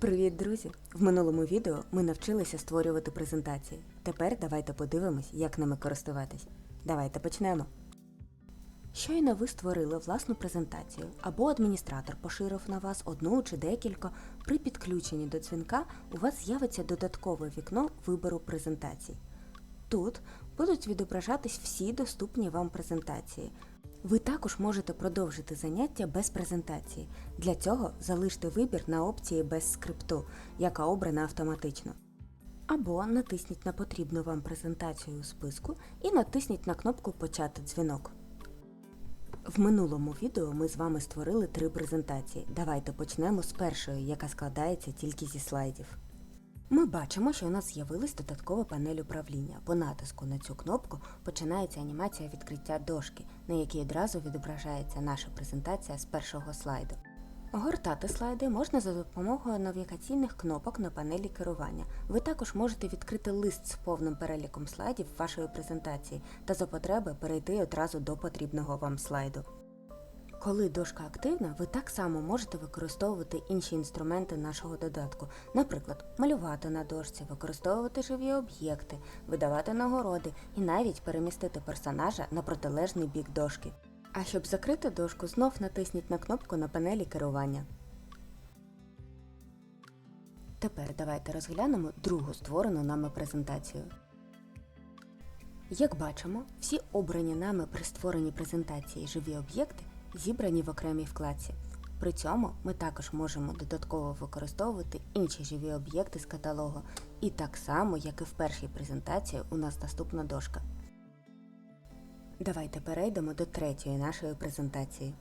Привіт, друзі! В минулому відео ми навчилися створювати презентації. Тепер давайте подивимось, як ними користуватись. Давайте почнемо. Щойно ви створили власну презентацію, або адміністратор поширив на вас одну чи декілька. При підключенні до дзвінка у вас з'явиться додаткове вікно вибору презентацій. Тут будуть відображатись всі доступні вам презентації. Ви також можете продовжити заняття без презентації. Для цього залиште вибір на опції без скрипту, яка обрана автоматично. Або натисніть на потрібну вам презентацію у списку і натисніть на кнопку Почати дзвінок. В минулому відео ми з вами створили три презентації. Давайте почнемо з першої, яка складається тільки зі слайдів. Ми бачимо, що у нас з'явилась додаткова панель управління. По натиску на цю кнопку починається анімація відкриття дошки, на якій одразу відображається наша презентація з першого слайду. Гортати слайди можна за допомогою навігаційних кнопок на панелі керування. Ви також можете відкрити лист з повним переліком слайдів вашої презентації та за потреби перейти одразу до потрібного вам слайду. Коли дошка активна, ви так само можете використовувати інші інструменти нашого додатку, наприклад, малювати на дошці, використовувати живі об'єкти, видавати нагороди і навіть перемістити персонажа на протилежний бік дошки. А щоб закрити дошку, знов натисніть на кнопку на панелі керування. Тепер давайте розглянемо другу створену нами презентацію. Як бачимо, всі обрані нами при створенні презентації живі об'єкти зібрані в окремій вкладці. При цьому ми також можемо додатково використовувати інші живі об'єкти з каталогу, і так само, як і в першій презентації, у нас доступна дошка. Давайте перейдемо до третьої нашої презентації.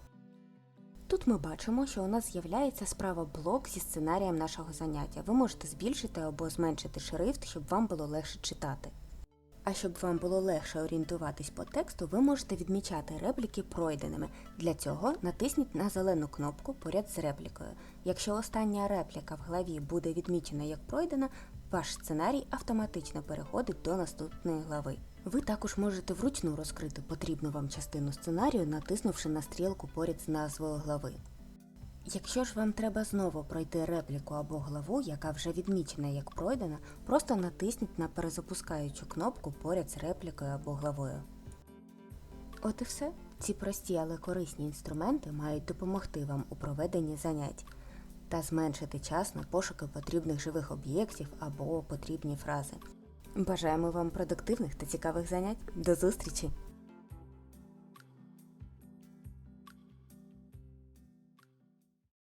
Тут ми бачимо, що у нас з'являється справа блок зі сценарієм нашого заняття. Ви можете збільшити або зменшити шрифт, щоб вам було легше читати. А щоб вам було легше орієнтуватись по тексту, ви можете відмічати репліки пройденими. Для цього натисніть на зелену кнопку поряд з реплікою. Якщо остання репліка в главі буде відмічена як пройдена, ваш сценарій автоматично переходить до наступної глави. Ви також можете вручну розкрити потрібну вам частину сценарію, натиснувши на стрілку поряд з назвою глави. Якщо ж вам треба знову пройти репліку або главу, яка вже відмічена як пройдена, просто натисніть на перезапускаючу кнопку поряд з реплікою або главою. От і все. Ці прості, але корисні інструменти мають допомогти вам у проведенні занять та зменшити час на пошуки потрібних живих об'єктів або потрібні фрази. Бажаємо вам продуктивних та цікавих занять. До зустрічі!